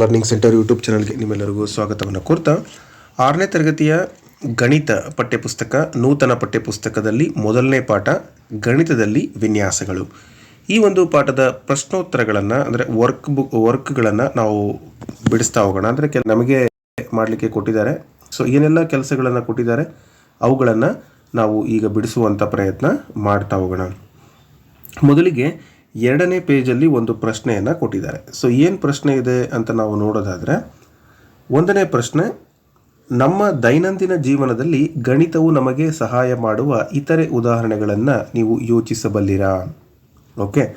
Learning centre YouTube ಚಾನಲ್ಗೆ ನಿಮ್ಮೆಲ್ಲರಿಗೂ ಸ್ವಾಗತವನ್ನು ಕೋರ್ತಾ, ಆರನೇ ತರಗತಿಯ ಗಣಿತ ಪಠ್ಯಪುಸ್ತಕ, ನೂತನ ಪಠ್ಯಪುಸ್ತಕದಲ್ಲಿ ಮೊದಲನೇ ಪಾಠ, ಗಣಿತದಲ್ಲಿ ವಿನ್ಯಾಸಗಳು. ಈ ಒಂದು ಪಾಠದ ಪ್ರಶ್ನೋತ್ತರಗಳನ್ನು, ಅಂದರೆ ವರ್ಕ್ ಬುಕ್ ವರ್ಕ್ಗಳನ್ನು ನಾವು ಬಿಡಿಸ್ತಾ ಹೋಗೋಣ. ಅಂದರೆ ಕೆಲ, ನಮಗೆ ಮಾಡಲಿಕ್ಕೆ ಕೊಟ್ಟಿದ್ದಾರೆ. ಸೊ ಏನೆಲ್ಲ ಕೆಲಸಗಳನ್ನು ಕೊಟ್ಟಿದ್ದಾರೆ, ಅವುಗಳನ್ನು ನಾವು ಈಗ ಬಿಡಿಸುವಂಥ ಪ್ರಯತ್ನ ಮಾಡ್ತಾ ಹೋಗೋಣ. ಮೊದಲಿಗೆ ಎರಡನೇ ಪೇಜಲ್ಲಿ ಒಂದು ಪ್ರಶ್ನೆಯನ್ನು ಕೊಟ್ಟಿದ್ದಾರೆ. ಸೊ ಏನು ಪ್ರಶ್ನೆ ಇದೆ ಅಂತ ನಾವು ನೋಡೋದಾದರೆ, ಒಂದನೇ ಪ್ರಶ್ನೆ, ನಮ್ಮ ದೈನಂದಿನ ಜೀವನದಲ್ಲಿ ಗಣಿತವು ನಮಗೆ ಸಹಾಯ ಮಾಡುವ ಇತರೆ ಉದಾಹರಣೆಗಳನ್ನು ನೀವು ಯೋಚಿಸಬಲ್ಲಿರಾ? ಓಕೆ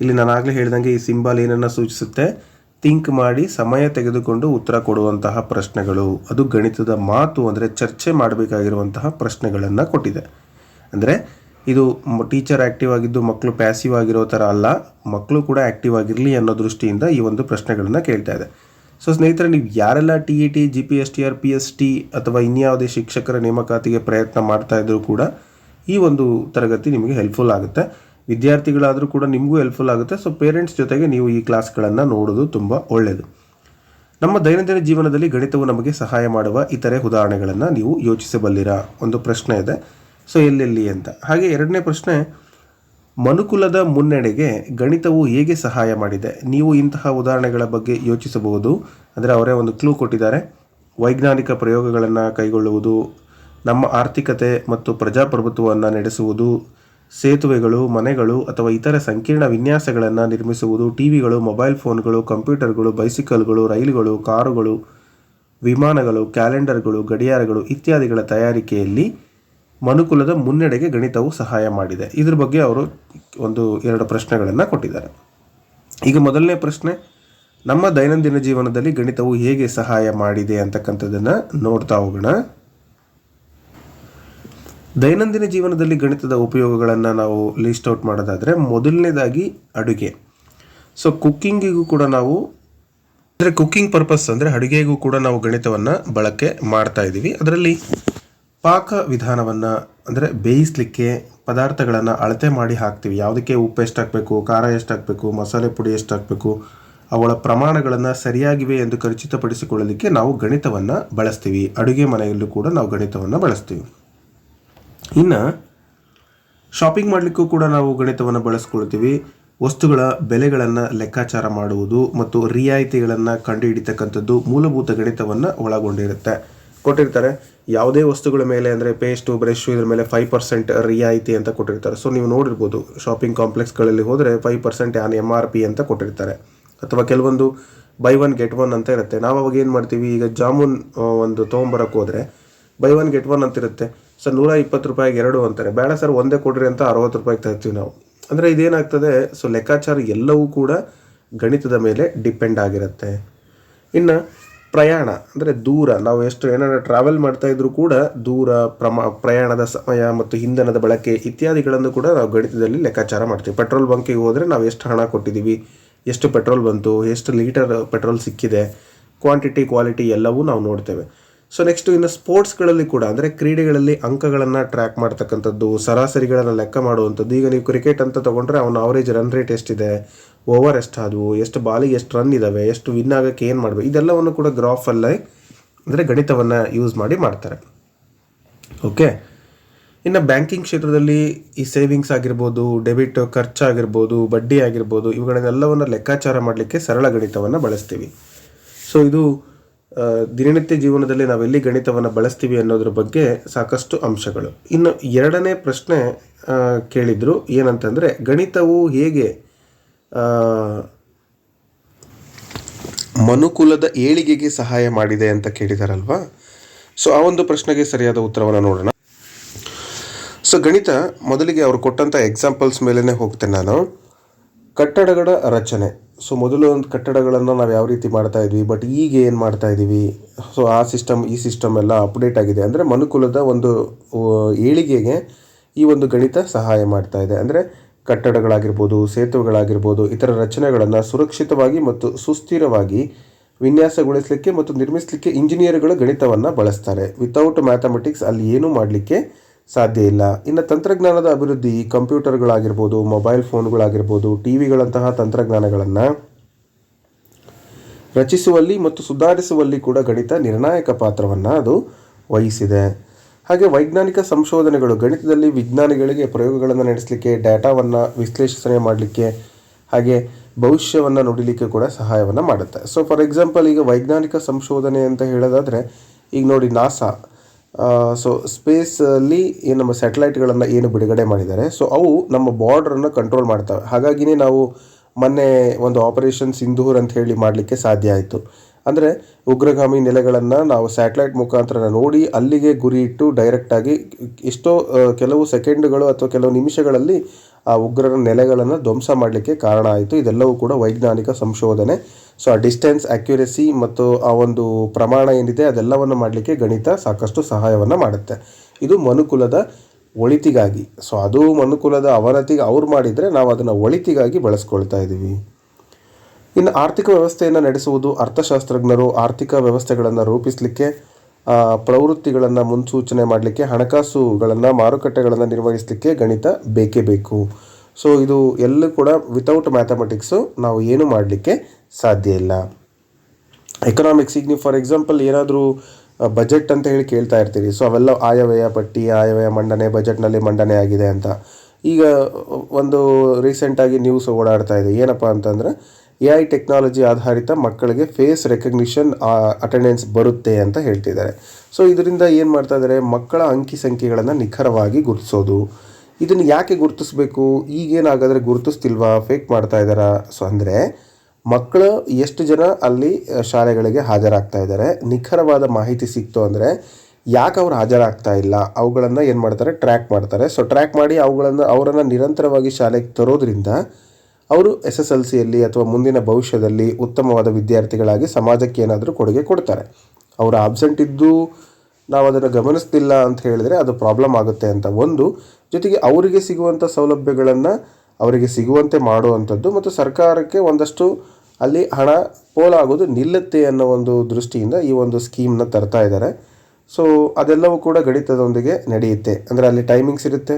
ಇಲ್ಲಿ ನಾನು ಆಗಲೇ ಹೇಳ್ದಂಗೆ ಈ ಸಿಂಬಲ್ ಏನನ್ನು ಸೂಚಿಸುತ್ತೆ? ಥಿಂಕ್ ಮಾಡಿ ಸಮಯ ತೆಗೆದುಕೊಂಡು ಉತ್ತರ ಕೊಡುವಂತಹ ಪ್ರಶ್ನೆಗಳು. ಅದು ಗಣಿತದ ಮಾತು ಅಂದರೆ ಚರ್ಚೆ ಮಾಡಬೇಕಾಗಿರುವಂತಹ ಪ್ರಶ್ನೆಗಳನ್ನು ಕೊಟ್ಟಿದೆ. ಅಂದರೆ ಇದು ಟೀಚರ್ ಆ್ಯಕ್ಟಿವ್ ಆಗಿದ್ದು ಮಕ್ಕಳು ಪ್ಯಾಸಿವ್ ಆಗಿರೋ ಥರ ಅಲ್ಲ. ಮಕ್ಕಳು ಕೂಡ ಆ್ಯಕ್ಟಿವ್ ಆಗಿರಲಿ ಅನ್ನೋ ದೃಷ್ಟಿಯಿಂದ ಈ ಒಂದು ಪ್ರಶ್ನೆಗಳನ್ನು ಕೇಳ್ತಾ ಇದೆ. ಸೊ ಸ್ನೇಹಿತರೆ, ನೀವು ಯಾರೆಲ್ಲ T E T G P S T R P S T ಅಥವಾ ಇನ್ಯಾವುದೇ ಶಿಕ್ಷಕರ ನೇಮಕಾತಿಗೆ ಪ್ರಯತ್ನ ಮಾಡ್ತಾ ಇದ್ದರೂ ಕೂಡ ಈ ಒಂದು ತರಗತಿ ನಿಮಗೆ ಹೆಲ್ಪ್ಫುಲ್ ಆಗುತ್ತೆ. ವಿದ್ಯಾರ್ಥಿಗಳಾದರೂ ಕೂಡ ನಿಮಗೂ ಹೆಲ್ಪ್ಫುಲ್ ಆಗುತ್ತೆ. ಸೊ ಪೇರೆಂಟ್ಸ್ ಜೊತೆಗೆ ನೀವು ಈ ಕ್ಲಾಸ್ಗಳನ್ನು ನೋಡೋದು ತುಂಬ ಒಳ್ಳೆಯದು ನಮ್ಮ ದೈನಂದಿನ ಜೀವನದಲ್ಲಿ ಗಣಿತವು ನಮಗೆ ಸಹಾಯ ಮಾಡುವ ಇತರೆ ಉದಾಹರಣೆಗಳನ್ನು ನೀವು ಯೋಚಿಸಬಲ್ಲಿರಾ? ಒಂದು ಪ್ರಶ್ನೆ ಇದೆ. ಸೊ ಎಲ್ಲೆಲ್ಲಿ ಅಂತ. ಹಾಗೆ ಎರಡನೇ ಪ್ರಶ್ನೆ, ಮನುಕುಲದ ಮುನ್ನಡೆಗೆ ಗಣಿತವು ಹೇಗೆ ಸಹಾಯ ಮಾಡಿದೆ? ನೀವು ಇಂತಹ ಉದಾಹರಣೆಗಳ ಬಗ್ಗೆ ಯೋಚಿಸಬಹುದು. ಅಂದರೆ ಅವರೇ ಒಂದು ಕ್ಲೂ ಕೊಟ್ಟಿದ್ದಾರೆ. ವೈಜ್ಞಾನಿಕ ಪ್ರಯೋಗಗಳನ್ನು ಕೈಗೊಳ್ಳುವುದು, ನಮ್ಮ ಆರ್ಥಿಕತೆ ಮತ್ತು ಪ್ರಜಾಪ್ರಭುತ್ವವನ್ನು ನಡೆಸುವುದು, ಸೇತುವೆಗಳು, ಮನೆಗಳು ಅಥವಾ ಇತರ ಸಂಕೀರ್ಣ ವಿನ್ಯಾಸಗಳನ್ನು ನಿರ್ಮಿಸುವುದು, ಟಿವಿಗಳು, ಮೊಬೈಲ್ ಫೋನ್ಗಳು, ಕಂಪ್ಯೂಟರ್ಗಳು, ಬೈಸಿಕಲ್ಗಳು, ರೈಲುಗಳು, ಕಾರುಗಳು, ವಿಮಾನಗಳು, ಕ್ಯಾಲೆಂಡರ್ಗಳು, ಗಡಿಯಾರಗಳು ಇತ್ಯಾದಿಗಳ ತಯಾರಿಕೆಯಲ್ಲಿ ಮನುಕುಲದ ಮುನ್ನಡೆಗೆ ಗಣಿತವು ಸಹಾಯ ಮಾಡಿದೆ. ಇದ್ರ ಬಗ್ಗೆ ಅವರು ಒಂದು ಎರಡು ಪ್ರಶ್ನೆಗಳನ್ನು ಕೊಟ್ಟಿದ್ದಾರೆ. ಈಗ ಮೊದಲನೇ ಪ್ರಶ್ನೆ, ನಮ್ಮ ದೈನಂದಿನ ಜೀವನದಲ್ಲಿ ಗಣಿತವು ಹೇಗೆ ಸಹಾಯ ಮಾಡಿದೆ ಅಂತಕ್ಕಂಥದ್ದನ್ನು ನೋಡ್ತಾ ಹೋಗೋಣ. ದೈನಂದಿನ ಜೀವನದಲ್ಲಿ ಗಣಿತದ ಉಪಯೋಗಗಳನ್ನು ನಾವು ಲಿಸ್ಟ್ ಔಟ್ ಮಾಡೋದಾದರೆ ಮೊದಲನೇದಾಗಿ ಅಡುಗೆ. ಸೊ ಕುಕ್ಕಿಂಗಿಗೂ ಕೂಡ ನಾವು, ಅಂದರೆ ಕುಕ್ಕಿಂಗ್ ಪರ್ಪಸ್ ಅಂದರೆ ಅಡುಗೆಗೂ ಕೂಡ ನಾವು ಗಣಿತವನ್ನು ಬಳಕೆ ಮಾಡ್ತಾ ಇದ್ದೀವಿ ಅದರಲ್ಲಿ ಪಾಕ ವಿಧಾನವನ್ನು, ಅಂದರೆ ಬೇಯಿಸಲಿಕ್ಕೆ ಪದಾರ್ಥಗಳನ್ನು ಅಳತೆ ಮಾಡಿ ಹಾಕ್ತೀವಿ. ಯಾವುದಕ್ಕೆ ಉಪ್ಪು ಎಷ್ಟು ಹಾಕಬೇಕು ಖಾರ ಎಷ್ಟು ಹಾಕಬೇಕು ಮಸಾಲೆ ಪುಡಿ ಎಷ್ಟು ಹಾಕಬೇಕು ಅವುಗಳ ಪ್ರಮಾಣಗಳನ್ನು ಸರಿಯಾಗಿವೆ ಎಂದು ಖಚಿತಪಡಿಸಿಕೊಳ್ಳಲಿಕ್ಕೆ ನಾವು ಗಣಿತವನ್ನು ಬಳಸ್ತೀವಿ. ಅಡುಗೆ ಮನೆಯಲ್ಲೂ ಕೂಡ ನಾವು ಗಣಿತವನ್ನು ಬಳಸ್ತೀವಿ. ಇನ್ನು, ಶಾಪಿಂಗ್ ಮಾಡಲಿಕ್ಕೂ ಕೂಡ ನಾವು ಗಣಿತವನ್ನು ಬಳಸ್ಕೊಳ್ತೀವಿ. ವಸ್ತುಗಳ ಬೆಲೆಗಳನ್ನು ಲೆಕ್ಕಾಚಾರ ಮಾಡುವುದು ಮತ್ತು ರಿಯಾಯಿತಿಗಳನ್ನು ಕಂಡುಹಿಡಿತಕ್ಕಂಥದ್ದು ಮೂಲಭೂತ ಗಣಿತವನ್ನು ಒಳಗೊಂಡಿರುತ್ತೆ. ಕೊಟ್ಟಿರ್ತಾರೆ. ಯಾವುದೇ ವಸ್ತುಗಳ ಮೇಲೆ ಅಂದರೆ ಪೇಸ್ಟು ಬ್ರಷ್ ಇದ್ರ ಮೇಲೆ ಫೈವ್ ಪರ್ಸೆಂಟ್ ರಿಯಾಯಿತಿ ಅಂತ ಕೊಟ್ಟಿರ್ತಾರೆ. ಸೊ ನೀವು ನೋಡಿರ್ಬೋದು ಶಾಪಿಂಗ್ ಕಾಂಪ್ಲೆಕ್ಸ್ಗಳಲ್ಲಿ ಹೋದರೆ five percent on M R P ಅಂತ ಕೊಟ್ಟಿರ್ತಾರೆ. ಅಥವಾ ಕೆಲವೊಂದು ಬೈ ಒನ್ ಗೆಟ್ ಒನ್ ಅಂತ ಇರುತ್ತೆ. ನಾವು ಅವಾಗ ಏನು ಮಾಡ್ತೀವಿ, ಈಗ ಜಾಮೂನ್ ಒಂದು ತೊಗೊಂಬರಕ್ಕೆ ಹೋದರೆ ಬೈ ಒನ್ ಗೆಟ್ ಒನ್ ಅಂತ ಇರುತ್ತೆ. ಸರ್ ನೂರ ಇಪ್ಪತ್ತು ರೂಪಾಯಿಗೆ ಎರಡು ಅಂತಾರೆ. ಬೇಡ ಸರ್ ಒಂದೇ ಕೊಡ್ರಿ ಅಂತ ಅರವತ್ತು ರೂಪಾಯಿಗೆ ತರ್ತೀವಿ ನಾವು. ಅಂದರೆ ಇದೇನಾಗ್ತದೆ ಸೊ ಲೆಕ್ಕಾಚಾರ ಎಲ್ಲವೂ ಕೂಡ ಗಣಿತದ ಮೇಲೆ ಡಿಪೆಂಡ್ ಆಗಿರುತ್ತೆ. ಇನ್ನು ಪ್ರಯಾಣ, ಅಂದರೆ ದೂರ, ನಾವು ಎಷ್ಟು ಏನಾರ ಟ್ರಾವೆಲ್ ಮಾಡ್ತಾ ಇದ್ರೂ ಕೂಡ ದೂರ, ಪ್ರಮಾ, ಪ್ರಯಾಣದ ಸಮಯ ಮತ್ತು ಇಂಧನದ ಬಳಕೆ ಇತ್ಯಾದಿಗಳನ್ನು ಕೂಡ ನಾವು ಗಣಿತದಲ್ಲಿ ಲೆಕ್ಕಾಚಾರ ಮಾಡ್ತೀವಿ. ಪೆಟ್ರೋಲ್ ಬಂಕಿಗೆ ಹೋದರೆ ನಾವು ಎಷ್ಟು ಹಣ ಕೊಟ್ಟಿದ್ದೀವಿ, ಎಷ್ಟು ಪೆಟ್ರೋಲ್ ಬಂತು, ಎಷ್ಟು ಲೀಟರ್ ಪೆಟ್ರೋಲ್ ಸಿಕ್ಕಿದೆ ಕ್ವಾಂಟಿಟಿ ಕ್ವಾಲಿಟಿ ಎಲ್ಲವೂ ನಾವು ನೋಡ್ತೇವೆ. ಸೊ ನೆಕ್ಸ್ಟ್ ಇನ್ನು ಸ್ಪೋರ್ಟ್ಸ್ಗಳಲ್ಲಿ ಕೂಡ, ಅಂದರೆ ಕ್ರೀಡೆಗಳಲ್ಲಿ ಅಂಕಗಳನ್ನು ಟ್ರ್ಯಾಕ್ ಮಾಡ್ತಕ್ಕಂಥದ್ದು, ಸರಾಸರಿಗಳನ್ನು ಲೆಕ್ಕ ಮಾಡುವಂಥದ್ದು. ಈಗ ನೀವು ಕ್ರಿಕೆಟ್ ಅಂತ ತೊಗೊಂಡ್ರೆ ಅವನ ಅವರೇಜ್ ರನ್ ರೇಟ್ ಎಷ್ಟಿದೆ ಓವರ್ ಎಷ್ಟಾದವು ಎಷ್ಟು ಬಾಲಿಗೆ ಎಷ್ಟು ರನ್ ಇದ್ದಾವೆ ಎಷ್ಟು ವಿನ್ ಆಗೋಕ್ಕೆ ಏನು ಮಾಡಬೇಕು, ಇದೆಲ್ಲವನ್ನು ಕೂಡ ಗ್ರಾಫಲ್ಲೇ ಅಂದರೆ ಗಣಿತವನ್ನು ಯೂಸ್ ಮಾಡಿ ಮಾಡ್ತಾರೆ. ಓಕೆ ಇನ್ನು ಬ್ಯಾಂಕಿಂಗ್ ಕ್ಷೇತ್ರದಲ್ಲಿ ಈ ಸೇವಿಂಗ್ಸ್ ಆಗಿರ್ಬೋದು ಡೆಬಿಟ್ ಖರ್ಚಾಗಿರ್ಬೋದು ಬಡ್ಡಿ ಆಗಿರ್ಬೋದು, ಇವುಗಳನ್ನೆಲ್ಲವನ್ನು ಲೆಕ್ಕಾಚಾರ ಮಾಡಲಿಕ್ಕೆ ಸರಳ ಗಣಿತವನ್ನು ಬಳಸ್ತೀವಿ. ಸೊ ಇದು ದಿನನಿತ್ಯ ಜೀವನದಲ್ಲಿ ನಾವೆಲ್ಲಿ ಗಣಿತವನ್ನು ಬಳಸ್ತೀವಿ ಅನ್ನೋದ್ರ ಬಗ್ಗೆ ಸಾಕಷ್ಟು ಅಂಶಗಳು. ಇನ್ನು ಎರಡನೇ ಪ್ರಶ್ನೆ ಕೇಳಿದರು ಏನಂತಂದರೆ ಗಣಿತವು ಹೇಗೆ ಮನುಕುಲದ ಏಳಿಗೆಗೆ ಸಹಾಯ ಮಾಡಿದೆ ಅಂತ ಕೇಳಿದಾರಲ್ವಾ? ಸೊ ಆ ಒಂದು ಪ್ರಶ್ನೆಗೆ ಸರಿಯಾದ ಉತ್ತರವನ್ನು ನೋಡೋಣ. ಸೊ ಗಣಿತ ಮೊದಲಿಗೆ ಅವರು ಕೊಟ್ಟಂಥ ಎಕ್ಸಾಂಪಲ್ಸ್ ಮೇಲೇ ಹೋಗ್ತೇನೆ ನಾನು. ಕಟ್ಟಡಗಳ ರಚನೆ. ಸೊ ಮೊದಲು ಒಂದು ಕಟ್ಟಡಗಳನ್ನು ನಾವು ಯಾವ ರೀತಿ ಮಾಡ್ತಾ ಇದ್ವಿ ಬಟ್ ಈಗ ಏನು ಮಾಡ್ತಾ ಇದ್ದೀವಿ ಸೊ ಆ ಸಿಸ್ಟಮ್ ಈ ಸಿಸ್ಟಮ್ ಎಲ್ಲ ಅಪ್ಡೇಟ್ ಆಗಿದೆ. ಅಂದರೆ ಮನುಕುಲದ ಒಂದು ಏಳಿಗೆಗೆ ಈ ಒಂದು ಗಣಿತ ಸಹಾಯ ಮಾಡ್ತಾ ಇದೆ. ಅಂದರೆ ಕಟ್ಟಡಗಳಾಗಿರ್ಬೋದು, ಸೇತುವೆಗಳಾಗಿರ್ಬೋದು, ಇತರ ರಚನೆಗಳನ್ನು ಸುರಕ್ಷಿತವಾಗಿ ಮತ್ತು ಸುಸ್ಥಿರವಾಗಿ ವಿನ್ಯಾಸಗೊಳಿಸಲಿಕ್ಕೆ ಮತ್ತು ನಿರ್ಮಿಸಲಿಕ್ಕೆ ಇಂಜಿನಿಯರ್ಗಳು ಗಣಿತವನ್ನು ಬಳಸ್ತಾರೆ. ವಿತೌಟ್ ಮ್ಯಾಥಮೆಟಿಕ್ಸ್ ಅಲ್ಲಿ ಏನೂ ಮಾಡಲಿಕ್ಕೆ ಸಾಧ್ಯ ಇಲ್ಲ. ಇನ್ನು ತಂತ್ರಜ್ಞಾನದ ಅಭಿವೃದ್ಧಿ ಕಂಪ್ಯೂಟರ್ಗಳಾಗಿರ್ಬೋದು, ಮೊಬೈಲ್ ಫೋನ್ಗಳಾಗಿರ್ಬೋದು, ಟಿ ವಿಗಳಂತಹ ತಂತ್ರಜ್ಞಾನಗಳನ್ನು ರಚಿಸುವಲ್ಲಿ ಮತ್ತು ಸುಧಾರಿಸುವಲ್ಲಿ ಕೂಡ ಗಣಿತ ನಿರ್ಣಾಯಕ ಪಾತ್ರವನ್ನು ಅದು ವಹಿಸಿದೆ. ಹಾಗೆ ವೈಜ್ಞಾನಿಕ ಸಂಶೋಧನೆಗಳು, ಗಣಿತದಲ್ಲಿ ವಿಜ್ಞಾನಿಗಳಿಗೆ ಪ್ರಯೋಗಗಳನ್ನು ನಡೆಸಲಿಕ್ಕೆ, ಡೇಟಾವನ್ನು ವಿಶ್ಲೇಷಣೆ ಮಾಡಲಿಕ್ಕೆ, ಹಾಗೆ ಭವಿಷ್ಯವನ್ನು ನುಡಿಲಿಕ್ಕೆ ಕೂಡ ಸಹಾಯವನ್ನು ಮಾಡುತ್ತೆ. ಸೊ ಫಾರ್ ಎಕ್ಸಾಂಪಲ್ ಈಗ ವೈಜ್ಞಾನಿಕ ಸಂಶೋಧನೆ ಅಂತ ಹೇಳೋದಾದರೆ, ಈಗ ನೋಡಿ ನಾಸಾ ಸೊ ಸ್ಪೇಸಲ್ಲಿ ನಮ್ಮ ಸ್ಯಾಟಲೈಟ್ಗಳನ್ನು ಏನು ಬಿಡುಗಡೆ ಮಾಡಿದ್ದಾರೆ ಸೊ ಅವು ನಮ್ಮ ಬಾರ್ಡ್ರನ್ನು ಕಂಟ್ರೋಲ್ ಮಾಡ್ತವೆ. ಹಾಗಾಗಿನೇ ನಾವು ಮೊನ್ನೆ ಒಂದು ಆಪರೇಷನ್ ಸಿಂಧೂರ್ ಅಂತ ಹೇಳಿ ಮಾಡಲಿಕ್ಕೆ ಸಾಧ್ಯ ಆಯಿತು. ಅಂದರೆ ಉಗ್ರಗಾಮಿ ನೆಲೆಗಳನ್ನು ನಾವು ಸ್ಯಾಟಲೈಟ್ ಮುಖಾಂತರ ನೋಡಿ ಅಲ್ಲಿಗೆ ಗುರಿ ಇಟ್ಟು ಡೈರೆಕ್ಟಾಗಿ ಎಷ್ಟೋ ಕೆಲವು ಸೆಕೆಂಡ್ಗಳು ಅಥವಾ ಕೆಲವು ನಿಮಿಷಗಳಲ್ಲಿ ಆ ಉಗ್ರರ ನೆಲೆಗಳನ್ನು ಧ್ವಂಸ ಮಾಡಲಿಕ್ಕೆ ಕಾರಣ ಆಯಿತು. ಇದೆಲ್ಲವೂ ಕೂಡ ವೈಜ್ಞಾನಿಕ ಸಂಶೋಧನೆ. ಸೊ ಆ ಡಿಸ್ಟೆನ್ಸ್ ಅಕ್ಯುರಸಿ ಮತ್ತು ಆ ಒಂದು ಪ್ರಮಾಣ ಏನಿದೆ ಅದೆಲ್ಲವನ್ನು ಮಾಡಲಿಕ್ಕೆ ಗಣಿತ ಸಾಕಷ್ಟು ಸಹಾಯವನ್ನು ಮಾಡುತ್ತೆ. ಇದು ಮನುಕುಲದ ಒಳಿತಿಗಾಗಿ. ಸೊ ಅದು ಮನುಕುಲದ ಅವನತಿಗೆ ಅವ್ರು ಮಾಡಿದರೆ ನಾವು ಅದನ್ನು ಒಳಿತಿಗಾಗಿ ಬಳಸ್ಕೊಳ್ತಾ ಇದ್ದೀವಿ ಇನ್ನು ಆರ್ಥಿಕ ವ್ಯವಸ್ಥೆಯನ್ನು ನಡೆಸುವುದು ಅರ್ಥಶಾಸ್ತ್ರಜ್ಞರು ಆರ್ಥಿಕ ವ್ಯವಸ್ಥೆಗಳನ್ನು ರೂಪಿಸಲಿಕ್ಕೆ ಪ್ರವೃತ್ತಿಗಳನ್ನು ಮುನ್ಸೂಚನೆ ಮಾಡಲಿಕ್ಕೆ, ಹಣಕಾಸುಗಳನ್ನು ಮಾರುಕಟ್ಟೆಗಳನ್ನು ನಿರ್ವಹಿಸಲಿಕ್ಕೆ ಗಣಿತ ಬೇಕೇ ಬೇಕು. ಸೊ ಇದು ಎಲ್ಲೂ ಕೂಡ ವಿತೌಟ್ ಮ್ಯಾಥಮೆಟಿಕ್ಸು ನಾವು ಏನು ಮಾಡಲಿಕ್ಕೆ ಸಾಧ್ಯ ಇಲ್ಲ. ಎಕನಾಮಿಕ್ಸ್ ಈಗ ನೀವು ಫಾರ್ ಎಕ್ಸಾಂಪಲ್ ಏನಾದರೂ ಬಜೆಟ್ ಅಂತ ಹೇಳಿ ಕೇಳ್ತಾ ಇರ್ತೀರಿ. ಸೊ ಅವೆಲ್ಲ ಆಯವ್ಯಯ ಪಟ್ಟಿ, ಆಯವ್ಯಯ ಮಂಡನೆ ಬಜೆಟ್ನಲ್ಲಿ ಮಂಡನೆ ಆಗಿದೆ ಅಂತ. ಈಗ ಒಂದು ರೀಸೆಂಟಾಗಿ ನ್ಯೂಸ್ ಓಡಾಡ್ತಾ ಇದೆ. ಏನಪ್ಪ ಅಂತಂದರೆ ಎ ಐ ಟೆಕ್ನಾಲಜಿ ಆಧಾರಿತ ಮಕ್ಕಳಿಗೆ ಫೇಸ್ ರೆಕಗ್ನಿಷನ್ ಅಟೆಂಡೆನ್ಸ್ ಬರುತ್ತೆ ಅಂತ ಹೇಳ್ತಿದ್ದಾರೆ. ಸೊ, ಇದರಿಂದ ಏನು ಮಾಡ್ತಾ ಇದ್ದಾರೆ ಮಕ್ಕಳ ಅಂಕಿ ಸಂಖ್ಯೆಗಳನ್ನು ನಿಖರವಾಗಿ ಗುರುತಿಸೋದು. ಇದನ್ನು ಯಾಕೆ ಗುರುತಿಸ್ಬೇಕು? ಈಗೇನಾಗಾದರೆ ಗುರುತಿಸ್ತಿಲ್ವಾ? ಫೇಕ್ ಮಾಡ್ತಾ ಇದ್ದಾರಾ ಸೊ, ಅಂದರೆ ಮಕ್ಕಳು ಎಷ್ಟು ಜನ ಅಲ್ಲಿ ಶಾಲೆಗಳಿಗೆ ಹಾಜರಾಗ್ತಾ ಇದ್ದಾರೆ ನಿಖರವಾದ ಮಾಹಿತಿ ಸಿಕ್ತು ಅಂದರೆ ಯಾಕೆ ಅವ್ರು ಹಾಜರಾಗ್ತಾ ಇಲ್ಲ? ಅವುಗಳನ್ನು ಏನು ಮಾಡ್ತಾರೆ? ಟ್ರ್ಯಾಕ್ ಮಾಡ್ತಾರೆ. ಸೊ ಟ್ರ್ಯಾಕ್ ಮಾಡಿ ಅವುಗಳನ್ನು, ಅವರನ್ನು ನಿರಂತರವಾಗಿ ಶಾಲೆಗೆ ತರೋದ್ರಿಂದ ಅವರು ಎಸ್ ಎಸ್ ಎಲ್ ಸಿಯಲ್ಲಿ ಅಥವಾ ಮುಂದಿನ ಭವಿಷ್ಯದಲ್ಲಿ ಉತ್ತಮವಾದ ವಿದ್ಯಾರ್ಥಿಗಳಾಗಿ ಸಮಾಜಕ್ಕೆ ಏನಾದರೂ ಕೊಡುಗೆ ಕೊಡ್ತಾರೆ. ಅವರು ಆಬ್ಸೆಂಟ್ ಇದ್ದು ನಾವು ಅದನ್ನು ಗಮನಿಸ್ತಿಲ್ಲ ಅಂತ ಹೇಳಿದರೆ ಅದು ಪ್ರಾಬ್ಲಮ್ ಆಗುತ್ತೆ ಅಂತ. ಒಂದು, ಜೊತೆಗೆ ಅವರಿಗೆ ಸಿಗುವಂಥ ಸೌಲಭ್ಯಗಳನ್ನು ಅವರಿಗೆ ಸಿಗುವಂತೆ ಮಾಡುವಂಥದ್ದು ಮತ್ತು ಸರ್ಕಾರಕ್ಕೆ ಒಂದಷ್ಟು ಅಲ್ಲಿ ಹಣ ಪೋಲಾಗೋದು ನಿಲ್ಲುತ್ತೆ ಅನ್ನೋ ಒಂದು ದೃಷ್ಟಿಯಿಂದ ಈ ಒಂದು ಸ್ಕೀಮ್ನ ತರ್ತಾ ಇದ್ದಾರೆ ಸೊ ಅದೆಲ್ಲವೂ ಕೂಡ ಗಣಿತದೊಂದಿಗೆ ನಡೆಯುತ್ತೆ. ಅಂದರೆ ಅಲ್ಲಿ ಟೈಮಿಂಗ್ಸ್ ಇರುತ್ತೆ.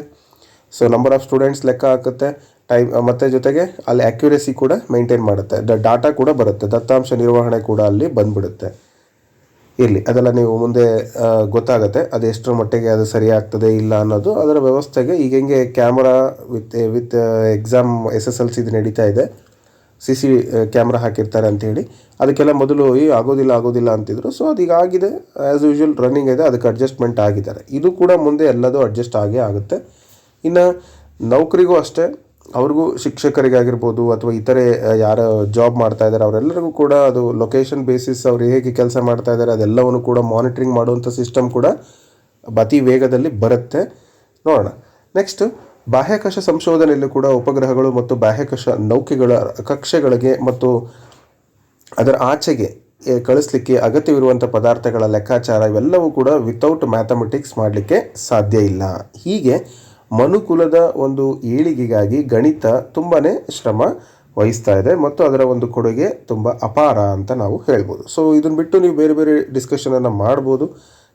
ಸೊ ನಂಬರ್ ಆಫ್ ಸ್ಟೂಡೆಂಟ್ಸ್ ಲೆಕ್ಕ ಹಾಕುತ್ತೆ. ಟೈಮ್ ಮತ್ತು ಜೊತೆಗೆ ಅಲ್ಲಿ ಅಕ್ಯುರೇಸಿ ಕೂಡ ಮೇಂಟೈನ್ ಮಾಡುತ್ತೆ. ದ ಡಾಟಾ ಕೂಡ ಬರುತ್ತೆ. ದತ್ತಾಂಶ ನಿರ್ವಹಣೆ ಕೂಡ ಅಲ್ಲಿ ಬಂದ್ಬಿಡುತ್ತೆ. ಇರಲಿ, ಅದೆಲ್ಲ ನೀವು ಮುಂದೆ ಗೊತ್ತಾಗುತ್ತೆ. ಅದು ಎಷ್ಟರ ಮಟ್ಟಿಗೆ ಅದು ಸರಿ ಆಗ್ತದೆ ಇಲ್ಲ ಅನ್ನೋದು ಅದರ ವ್ಯವಸ್ಥೆಗೆ ಈಗ ಹೆಂಗೆ camera with with exam S S L ಸಿದು ನಡೀತಾ ಇದೆ. ಸಿ ಸಿ ಕ್ಯಾಮ್ರಾ ಹಾಕಿರ್ತಾರೆ ಅಂಥೇಳಿ ಅದಕ್ಕೆಲ್ಲ ಮೊದಲು ಈ ಆಗೋದಿಲ್ಲ ಆಗೋದಿಲ್ಲ ಅಂತಿದ್ರು. ಸೊ ಅದೀಗ ಆಗಿದೆ. ಆ್ಯಸ್ ಯೂಶ್ವಲ್ ರನ್ನಿಂಗ್ ಇದೆ. ಅದಕ್ಕೆ ಅಡ್ಜಸ್ಟ್ಮೆಂಟ್ ಆಗಿದ್ದಾರೆ. ಇದು ಕೂಡ ಮುಂದೆ ಎಲ್ಲದೂ ಅಡ್ಜಸ್ಟ್ ಆಗೇ ಆಗುತ್ತೆ. ಇನ್ನು ನೌಕರಿಗೂ ಅಷ್ಟೇ. ಅವ್ರಿಗೂ ಶಿಕ್ಷಕರಿಗಾಗಿರ್ಬೋದು ಅಥವಾ ಇತರೆ ಯಾರು ಜಾಬ್ ಮಾಡ್ತಾ ಇದ್ದಾರೆ ಅವರೆಲ್ಲರಿಗೂ ಕೂಡ ಅದು ಲೊಕೇಶನ್ ಬೇಸಿಸ್ ಅವ್ರು ಹೇಗೆ ಕೆಲಸ ಮಾಡ್ತಾ ಇದ್ದಾರೆ ಅದೆಲ್ಲವನ್ನು ಕೂಡ ಮಾನಿಟ್ರಿಂಗ್ ಮಾಡುವಂಥ ಸಿಸ್ಟಮ್ ಕೂಡ ಅತಿ ವೇಗದಲ್ಲಿ ಬರುತ್ತೆ. ನೋಡೋಣ. ನೆಕ್ಸ್ಟ್ ಬಾಹ್ಯಾಕಾಶ ಸಂಶೋಧನೆಯಲ್ಲೂ ಕೂಡ ಉಪಗ್ರಹಗಳು ಮತ್ತು ಬಾಹ್ಯಾಕಾಶ ನೌಕೆಗಳ ಕಕ್ಷೆಗಳಿಗೆ ಮತ್ತು ಅದರ ಆಚೆಗೆ ಕಳಿಸ್ಲಿಕ್ಕೆ ಅಗತ್ಯವಿರುವಂಥ ಪದಾರ್ಥಗಳ ಲೆಕ್ಕಾಚಾರ ಇವೆಲ್ಲವೂ ಕೂಡ ವಿತೌಟ್ ಮ್ಯಾಥಮೆಟಿಕ್ಸ್ ಮಾಡಲಿಕ್ಕೆ ಸಾಧ್ಯ ಇಲ್ಲ. ಹೀಗೆ ಮನುಕುಲದ ಒಂದು ಏಳಿಗೆಗಾಗಿ ಗಣಿತ ತುಂಬಾ ಶ್ರಮ ವಹಿಸ್ತಾ ಇದೆ ಮತ್ತು ಅದರ ಒಂದು ಕೊಡುಗೆ ತುಂಬ ಅಪಾರ ಅಂತ ನಾವು ಹೇಳ್ಬೋದು. ಸೊ ಇದನ್ನು ಬಿಟ್ಟು ನೀವು ಬೇರೆ ಬೇರೆ ಡಿಸ್ಕಷನನ್ನು ಮಾಡ್ಬೋದು.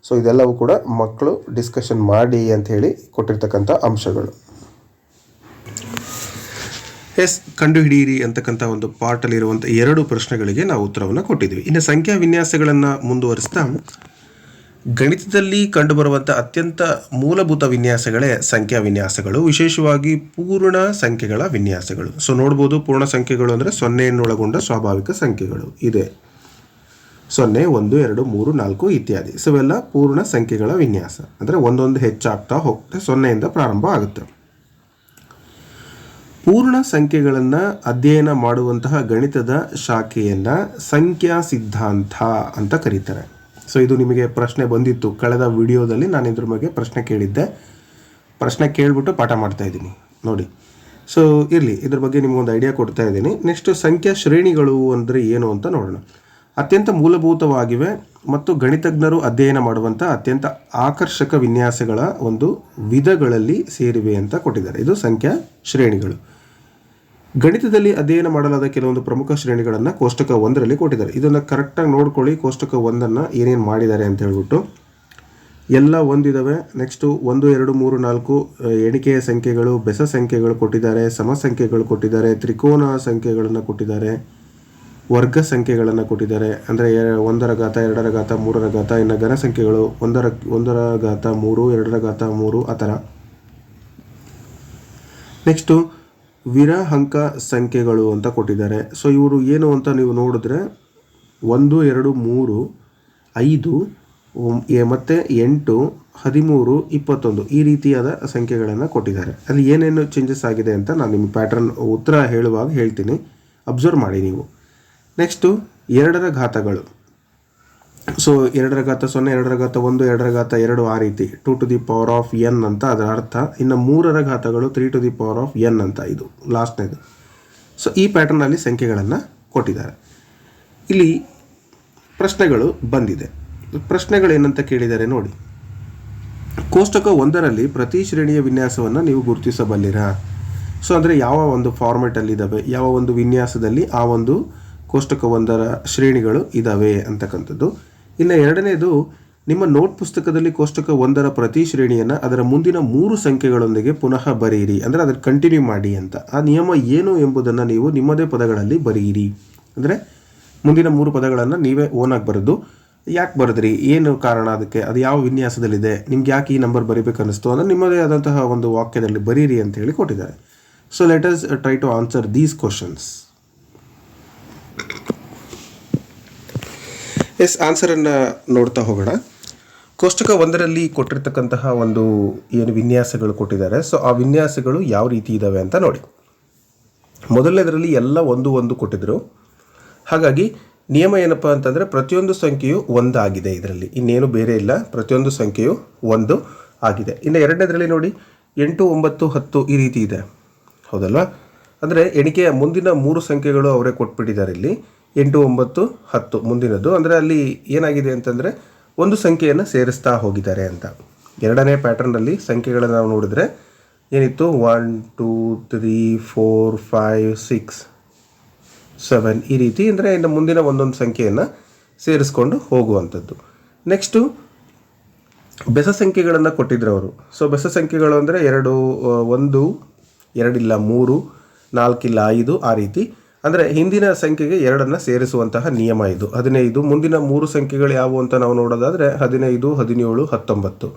ಸೊ ಇದೆಲ್ಲವೂ ಕೂಡ ಮಕ್ಕಳು ಡಿಸ್ಕಷನ್ ಮಾಡಿ ಅಂತ ಹೇಳಿ ಕೊಟ್ಟಿರ್ತಕ್ಕಂಥ ಅಂಶಗಳು. ಎಸ್, ಕಂಡುಹಿಡಿಯಿರಿ ಅಂತಕ್ಕಂಥ ಒಂದು ಪಾರ್ಟಲ್ಲಿರುವಂಥ ಎರಡು ಪ್ರಶ್ನೆಗಳಿಗೆ ನಾವು ಉತ್ತರವನ್ನು ಕೊಟ್ಟಿದ್ವಿ ಇನ್ನು ಸಂಖ್ಯಾ ವಿನ್ಯಾಸಗಳನ್ನು ಮುಂದುವರಿಸ್ತಾ ಗಣಿತದಲ್ಲಿ ಕಂಡುಬರುವಂಥ ಅತ್ಯಂತ ಮೂಲಭೂತ ವಿನ್ಯಾಸಗಳೇ ಸಂಖ್ಯಾ ವಿನ್ಯಾಸಗಳು, ವಿಶೇಷವಾಗಿ ಪೂರ್ಣ ಸಂಖ್ಯೆಗಳ ವಿನ್ಯಾಸಗಳು. ಸೊ ನೋಡ್ಬೋದು ಪೂರ್ಣ ಸಂಖ್ಯೆಗಳು ಅಂದರೆ ಸೊನ್ನೆಯನ್ನು ಒಳಗೊಂಡ ಸ್ವಾಭಾವಿಕ ಸಂಖ್ಯೆಗಳು. ಇದೆ. ಸೊನ್ನೆ, ಒಂದು, ಎರಡು, ಮೂರು, ನಾಲ್ಕು ಇತ್ಯಾದಿ. ಸೊ ಇವೆಲ್ಲ ಪೂರ್ಣ ಸಂಖ್ಯೆಗಳ ವಿನ್ಯಾಸ. ಅಂದರೆ ಒಂದೊಂದು ಹೆಚ್ಚಾಗ್ತಾ ಹೋಗ್ತಾ ಸೊನ್ನೆಯಿಂದ ಪ್ರಾರಂಭ ಆಗುತ್ತೆ. ಪೂರ್ಣ ಸಂಖ್ಯೆಗಳನ್ನು ಅಧ್ಯಯನ ಮಾಡುವಂತಹ ಗಣಿತದ ಶಾಖೆಯನ್ನು ಸಂಖ್ಯಾ ಸಿದ್ಧಾಂತ ಅಂತ ಕರೀತಾರೆ. ಸೊ ಇದು ನಿಮಗೆ ಪ್ರಶ್ನೆ ಬಂದಿತ್ತು. ಕಳೆದ ವಿಡಿಯೋದಲ್ಲಿ ನಾನು ಇದ್ರ ಬಗ್ಗೆ ಪ್ರಶ್ನೆ ಕೇಳಿದ್ದೆ. ಪ್ರಶ್ನೆ ಕೇಳಿಬಿಟ್ಟು ಪಾಠ ಮಾಡ್ತಾ ಇದ್ದೀನಿ. ನೋಡಿ. ಸೊ ಇರಲಿ. ಇದ್ರ ಬಗ್ಗೆ ನಿಮಗೊಂದು ಐಡಿಯಾ ಕೊಡ್ತಾ ಇದ್ದೀನಿ. ನೆಕ್ಸ್ಟ್ ಸಂಖ್ಯಾ ಶ್ರೇಣಿಗಳು ಅಂದರೆ ಏನು ಅಂತ ನೋಡೋಣ. ಅತ್ಯಂತ ಮೂಲಭೂತವಾಗಿವೆ ಮತ್ತು ಗಣಿತಜ್ಞರು ಅಧ್ಯಯನ ಮಾಡುವಂಥ ಅತ್ಯಂತ ಆಕರ್ಷಕ ವಿನ್ಯಾಸಗಳ ಒಂದು ವಿಧಗಳಲ್ಲಿ ಸೇರಿವೆ ಅಂತ ಕೊಟ್ಟಿದ್ದಾರೆ. ಇದು ಸಂಖ್ಯಾ ಶ್ರೇಣಿಗಳು. ಗಣಿತದಲ್ಲಿ ಅಧ್ಯಯನ ಮಾಡಲಾದ ಕೆಲವೊಂದು ಪ್ರಮುಖ ಶ್ರೇಣಿಗಳನ್ನು ಕೋಷ್ಟಕ ಒಂದರಲ್ಲಿ ಕೊಟ್ಟಿದ್ದಾರೆ. ಇದನ್ನು ಕರೆಕ್ಟಾಗಿ ನೋಡ್ಕೊಳ್ಳಿ, ಕೋಷ್ಟಕ ಒಂದನ್ನು ಏನೇನು ಮಾಡಿದ್ದಾರೆ ಅಂತ ಹೇಳ್ಬಿಟ್ಟು. ಎಲ್ಲ ಒಂದಿದ್ದಾವೆ ನೆಕ್ಸ್ಟು ಒಂದು, ಎರಡು, ಮೂರು, ನಾಲ್ಕು ಎಣಿಕೆಯ ಸಂಖ್ಯೆಗಳು, ಬೆಸ ಸಂಖ್ಯೆಗಳು ಕೊಟ್ಟಿದ್ದಾರೆ, ಸಮ ಸಂಖ್ಯೆಗಳು ಕೊಟ್ಟಿದ್ದಾರೆ, ತ್ರಿಕೋನ ಸಂಖ್ಯೆಗಳನ್ನು ಕೊಟ್ಟಿದ್ದಾರೆ, ವರ್ಗ ಸಂಖ್ಯೆಗಳನ್ನು ಕೊಟ್ಟಿದ್ದಾರೆ. ಅಂದರೆ ಒಂದರ ಘಾತ, ಎರಡರ ಘಾತ, ಮೂರರ ಘಾತ, ಇನ್ನು ಘನ ಸಂಖ್ಯೆಗಳು ಒಂದರ ಒಂದರ ಘಾತ ಮೂರು, ಎರಡರ ಘಾತ ಮೂರು, ಆ ಥರ. ನೆಕ್ಸ್ಟು ವಿರಹಂಕ ಸಂಖ್ಯೆಗಳು ಅಂತ ಕೊಟ್ಟಿದ್ದಾರೆ. ಸೊ ಇವರು ಏನು ಅಂತ ನೀವು ನೋಡಿದ್ರೆ ಒಂದು, ಎರಡು, ಮೂರು, ಐದು ಮತ್ತು ಎಂಟು, ಹದಿಮೂರು, ಇಪ್ಪತ್ತೊಂದು ಈ ರೀತಿಯಾದ ಸಂಖ್ಯೆಗಳನ್ನು ಕೊಟ್ಟಿದ್ದಾರೆ. ಅಲ್ಲಿ ಏನೇನು ಚೇಂಜಸ್ ಆಗಿದೆ ಅಂತ ನಾನು ನಿಮ್ಮ ಪ್ಯಾಟ್ರನ್ ಉತ್ತರ ಹೇಳುವಾಗ ಹೇಳ್ತೀನಿ. ಅಬ್ಸರ್ವ್ ಮಾಡಿ ನೀವು. ನೆಕ್ಸ್ಟು ಎರಡರ ಘಾತಗಳು. ಸೊ ಎರಡರ ಘಾತ ಸೊನ್ನೆ ಎರಡರ ಘಾತ ಒಂದು ಎರಡರ ಘಾತ ಎರಡು ಆ ರೀತಿ. Two to the power of N ಅಂತ ಅದರ ಅರ್ಥ. ಇನ್ನು ಮೂರರ ಘಾತಗಳು three to the power of N ಅಂತ ಇದು. ಲಾಸ್ಟ್ನೇದು ಸೊ ಈ ಪ್ಯಾಟರ್ನಲ್ಲಿ ಸಂಖ್ಯೆಗಳನ್ನು ಕೊಟ್ಟಿದ್ದಾರೆ. ಇಲ್ಲಿ ಪ್ರಶ್ನೆಗಳು ಬಂದಿದೆ. ಪ್ರಶ್ನೆಗಳು ಏನಂತ ಕೇಳಿದ್ದಾರೆ ನೋಡಿ. ಕೋಷ್ಟಕ ಒಂದರಲ್ಲಿ ಪ್ರತಿ ಶ್ರೇಣಿಯ ವಿನ್ಯಾಸವನ್ನು ನೀವು ಗುರುತಿಸಬಲ್ಲಿರಾ? ಸೊ ಅಂದರೆ ಯಾವ ಒಂದು ಫಾರ್ಮೆಟಲ್ಲಿ ಇದ್ದಾವೆ ಯಾವ ಒಂದು ವಿನ್ಯಾಸದಲ್ಲಿ ಆ ಒಂದು ಕೋಷ್ಟಕ ಒಂದರ ಶ್ರೇಣಿಗಳು ಇದ್ದಾವೆ ಅಂತಕ್ಕಂಥದ್ದು. ಇನ್ನು ಎರಡನೇದು, ನಿಮ್ಮ ನೋಟ್ ಪುಸ್ತಕದಲ್ಲಿ ಕೋಷ್ಟಕ ಒಂದರ ಪ್ರತಿ ಶ್ರೇಣಿಯನ್ನು ಅದರ ಮುಂದಿನ ಮೂರು ಸಂಖ್ಯೆಗಳೊಂದಿಗೆ ಪುನಃ ಬರೆಯಿರಿ. ಅಂದರೆ ಅದನ್ನು ಕಂಟಿನ್ಯೂ ಮಾಡಿ ಅಂತ. ಆ ನಿಯಮ ಏನು ಎಂಬುದನ್ನು ನೀವು ನಿಮ್ಮದೇ ಪದಗಳಲ್ಲಿ ಬರೆಯಿರಿ. ಅಂದರೆ ಮುಂದಿನ ಮೂರು ಪದಗಳನ್ನು ನೀವೇ ಓನಾಗಿ ಬರೆದು, ಯಾಕೆ ಬರೆದ್ರಿ? ಏನು ಕಾರಣ ಅದಕ್ಕೆ? ಅದು ಯಾವ ವಿನ್ಯಾಸದಲ್ಲಿದೆ? ನಿಮ್ಗೆ ಯಾಕೆ ಈ ನಂಬರ್ ಬರಿಬೇಕು ಅನ್ನಿಸ್ತು ಅಂದರೆ ನಿಮ್ಮದೇ ಆದಂತಹ ಒಂದು ವಾಕ್ಯದಲ್ಲಿ ಬರೀರಿ ಅಂತ ಹೇಳಿ ಕೊಟ್ಟಿದ್ದಾರೆ. So let us try to answer these questions S ಆನ್ಸರನ್ನು ನೋಡ್ತಾ ಹೋಗೋಣ. ಕೋಷ್ಟಕ ಒಂದರಲ್ಲಿ ಕೊಟ್ಟಿರ್ತಕ್ಕಂತಹ ಒಂದು ಏನು ವಿನ್ಯಾಸಗಳು ಕೊಟ್ಟಿದ್ದಾರೆ. ಸೊ ಆ ವಿನ್ಯಾಸಗಳು ಯಾವ ರೀತಿ ಇದ್ದಾವೆ ಅಂತ ನೋಡಿ. ಮೊದಲನೇದರಲ್ಲಿ ಎಲ್ಲ ಒಂದು ಒಂದು ಕೊಟ್ಟಿದ್ರು. ಹಾಗಾಗಿ ನಿಯಮ ಏನಪ್ಪ ಅಂತಂದರೆ ಪ್ರತಿಯೊಂದು ಸಂಖ್ಯೆಯು ಒಂದಾಗಿದೆ ಇದರಲ್ಲಿ. ಇನ್ನೇನು ಬೇರೆ ಇಲ್ಲ. ಪ್ರತಿಯೊಂದು ಸಂಖ್ಯೆಯು ಒಂದು ಆಗಿದೆ. ಇನ್ನು ಎರಡನೇದರಲ್ಲಿ ನೋಡಿ, ಎಂಟು, ಒಂಬತ್ತು, ಹತ್ತು ಈ ರೀತಿ ಇದೆ. ಹೌದಲ್ವಾ? ಅಂದರೆ ಎಣಿಕೆಯ ಮುಂದಿನ ಮೂರು ಸಂಖ್ಯೆಗಳು ಅವರೇ ಕೊಟ್ಬಿಟ್ಟಿದ್ದಾರೆ ಇಲ್ಲಿ. ಎಂಟು, ಒಂಬತ್ತು, ಹತ್ತು ಮುಂದಿನದ್ದು ಅಂದರೆ ಅಲ್ಲಿ ಏನಾಗಿದೆ ಅಂತಂದರೆ ಒಂದು ಸಂಖ್ಯೆಯನ್ನು ಸೇರಿಸ್ತಾ ಹೋಗಿದ್ದಾರೆ ಅಂತ. ಎರಡನೇ ಪ್ಯಾಟರ್ನಲ್ಲಿ ಸಂಖ್ಯೆಗಳನ್ನು ನಾವು ನೋಡಿದ್ರೆ ಏನಿತ್ತು? One two three four five six seven ಈ ರೀತಿ ಅಂದರೆ ಇನ್ನು ಮುಂದಿನ ಒಂದೊಂದು ಸಂಖ್ಯೆಯನ್ನು ಸೇರಿಸ್ಕೊಂಡು ಹೋಗುವಂಥದ್ದು. ನೆಕ್ಸ್ಟು ಬೆಸ ಸಂಖ್ಯೆಗಳನ್ನು ಕೊಟ್ಟಿದ್ರು ಅವರು. ಸೊ ಬೆಸ ಸಂಖ್ಯೆಗಳು ಅಂದರೆ ಎರಡು, ಒಂದು ಎರಡಿಲ್ಲ ಮೂರು ನಾಲ್ಕಿಲ್ಲ ಐದು ಆ ರೀತಿ ಅಂದರೆ ಹಿಂದಿನ ಸಂಖ್ಯೆಗೆ ಎರಡನ್ನು ಸೇರಿಸುವಂತಹ ನಿಯಮ ಇದು. ಹದಿನೈದು, ಮುಂದಿನ ಮೂರು ಸಂಖ್ಯೆಗಳು ಯಾವುವು ಅಂತ ನಾವು ನೋಡೋದಾದರೆ ಹದಿನೈದು, ಹದಿನೇಳು, ಹತ್ತೊಂಬತ್ತು.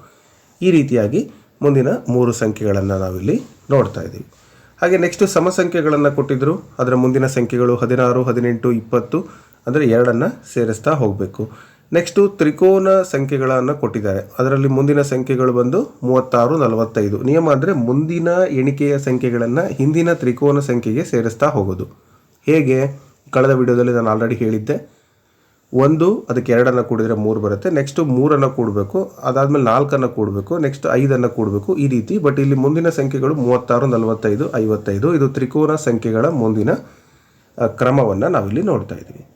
ಈ ರೀತಿಯಾಗಿ ಮುಂದಿನ ಮೂರು ಸಂಖ್ಯೆಗಳನ್ನು ನಾವಿಲ್ಲಿ ನೋಡ್ತಾ ಇದ್ದೀವಿ. ಹಾಗೆ ನೆಕ್ಸ್ಟ್ ಸಮ ಸಂಖ್ಯೆಗಳನ್ನು ಕೊಟ್ಟಿದ್ದರು ಅದರ ಮುಂದಿನ ಸಂಖ್ಯೆಗಳು ಹದಿನಾರು, ಹದಿನೆಂಟು, ಇಪ್ಪತ್ತು. ಅಂದರೆ ಎರಡನ್ನು ಸೇರಿಸ್ತಾ ಹೋಗಬೇಕು. ನೆಕ್ಸ್ಟು ತ್ರಿಕೋನ ಸಂಖ್ಯೆಗಳನ್ನು ಕೊಟ್ಟಿದ್ದಾರೆ. ಅದರಲ್ಲಿ ಮುಂದಿನ ಸಂಖ್ಯೆಗಳು ಬಂದು ಮೂವತ್ತಾರು, ನಲವತ್ತೈದು. ನಿಯಮ ಅಂದರೆ ಮುಂದಿನ ಎಣಿಕೆಯ ಸಂಖ್ಯೆಗಳನ್ನು ಹಿಂದಿನ ತ್ರಿಕೋನ ಸಂಖ್ಯೆಗೆ ಸೇರಿಸ್ತಾ ಹೋಗೋದು. ಹೇಗೆ ಕಳೆದ ವಿಡಿಯೋದಲ್ಲಿ ನಾನು ಆಲ್ರೆಡಿ ಹೇಳಿದ್ದೆ. ಒಂದು, ಅದಕ್ಕೆ ಎರಡನ್ನು ಕೂಡಿದರೆ ಮೂರು ಬರುತ್ತೆ. ನೆಕ್ಸ್ಟು ಮೂರನ್ನು ಕೂಡಬೇಕು. ಅದಾದಮೇಲೆ ನಾಲ್ಕನ್ನು ಕೂಡಬೇಕು. ನೆಕ್ಸ್ಟ್ ಐದನ್ನು ಕೂಡಬೇಕು. ಈ ರೀತಿ. ಬಟ್ ಇಲ್ಲಿ ಮುಂದಿನ ಸಂಖ್ಯೆಗಳು ಮೂವತ್ತಾರು, ನಲವತ್ತೈದು, ಐವತ್ತೈದು. ಇದು ತ್ರಿಕೋನ ಸಂಖ್ಯೆಗಳ ಮುಂದಿನ ಕ್ರಮವನ್ನು ನಾವಿಲ್ಲಿ ನೋಡ್ತಾ ಇದ್ದೀವಿ.